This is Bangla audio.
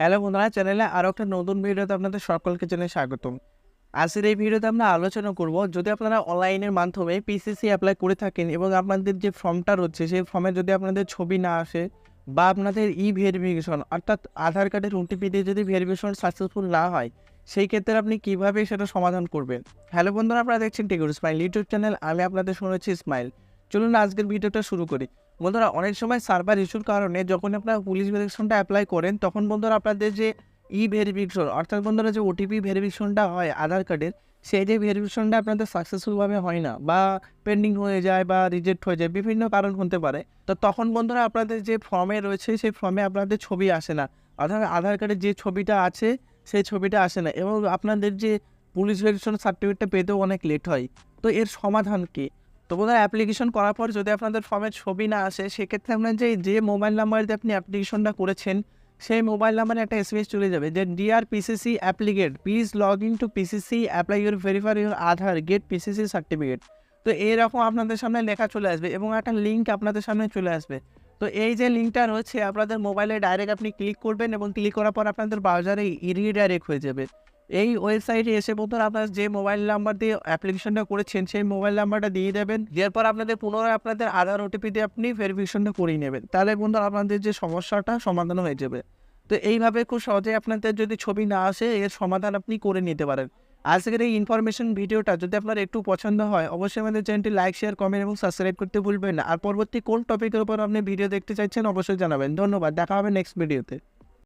হ্যালো বন্ধুরা, চ্যানেলে আরও একটা নতুন ভিডিওতে আপনাদের সকলকে জানাই স্বাগতম। আজকের এই ভিডিওতে আমরা আলোচনা করব, যদি আপনারা অনলাইনের মাধ্যমে পিসিসি অ্যাপ্লাই করে থাকেন এবং আপনাদের যে ফর্মটা রয়েছে, সেই ফর্মে যদি আপনাদের ছবি না আসে বা আপনাদের ই ভেরিফিকেশন অর্থাৎ আধার কার্ডের ওটিপি দিয়ে যদি ভেরিফিকেশন সাকসেসফুল না হয়, সেই ক্ষেত্রে আপনি কীভাবে সেটা সমাধান করবেন? হ্যালো বন্ধুরা, আপনারা দেখছেন টেকুর স্মাইল ইউটিউব চ্যানেল আমি আপনাদের শুনেছি স্মাইল চলুন আজকের ভিডিওটা শুরু করি। বন্ধুরা, অনেক সময় সার্ভার ইস্যুর কারণে যখন আপনারা পুলিশ ভেরিফিকেশনটা অ্যাপ্লাই করেন, তখন বন্ধুরা আপনাদের যে ই ভেরিফিকেশন অর্থাৎ বন্ধুরা যে ওটিপি ভেরিফিকেশনটা হয় আধার কার্ডের, সেই যে ভেরিফিকেশনটা আপনাদের সাকসেসফুলভাবে হয় না বা পেন্ডিং হয়ে যায় বা রিজেক্ট হয়ে যায়, বিভিন্ন কারণ হতে পারে। তো তখন বন্ধুরা আপনাদের যে ফর্মে রয়েছে, সেই ফর্মে আপনাদের ছবি আসে না। অর্থাৎ আধার কার্ডের যে ছবিটা আছে, সেই ছবিটা আসে না এবং আপনাদের যে পুলিশ ভেরিফিকেশন সার্টিফিকেটটা পেতেও অনেক লেট হয়। তো এর সমাধান কী? তো বোধহয় অ্যাপ্লিকেশন করার পর যদি আপনাদের ফর্মের ছবি না আসে, সেক্ষেত্রে আপনার যে যে মোবাইল নাম্বার দিয়ে আপনি অ্যাপ্লিকেশনটা করেছেন, সেই মোবাইল নাম্বারে একটা এসএমএস চলে যাবে যে D R PCC applicant please log in to PCC apply your verify your Aadhaar get PCC certificate তো এইরকম আপনাদের সামনে লেখা চলে আসবে এবং একটা লিঙ্ক আপনাদের সামনে চলে আসবে। তো এই যে লিঙ্কটা রয়েছে, আপনাদের মোবাইলে ডাইরেক্ট আপনি ক্লিক করবেন এবং ক্লিক করার পর আপনাদের ব্রাউজারে রিডাইরেক্ট হয়ে যাবে। এই ওয়েবসাইটে এসে বন্ধুরা আপনার যে মোবাইল নাম্বার দিয়ে অ্যাপ্লিকেশনটা করেছেন, সেই মোবাইল নাম্বারটা দিয়ে দেবেন। দেওয়ার পর আপনাদের পুনরায় আপনাদের আধার ওটিপি দিয়ে আপনি ভেরিফিকেশনটা করিয়ে নেবেন। তাহলে বন্ধুরা আপনাদের যে সমস্যাটা সমাধান হয়ে যাবে। তো এইভাবে খুব সহজে আপনাদের যদি ছবি না আসে, এর সমাধান আপনি করে নিতে পারেন। আজকের এই ইনফরমেশন ভিডিওটা যদি আপনার একটু পছন্দ হয়, অবশ্যই আমাদের চ্যানেলটি লাইক শেয়ার কমেন্ট এবং সাবস্ক্রাইব করতে ভুলবেন না। আর পরবর্তী কোন টপিকের উপর আপনি ভিডিও দেখতে চাইছেন, অবশ্যই জানাবেন। ধন্যবাদ। দেখা হবে নেক্সট ভিডিওতে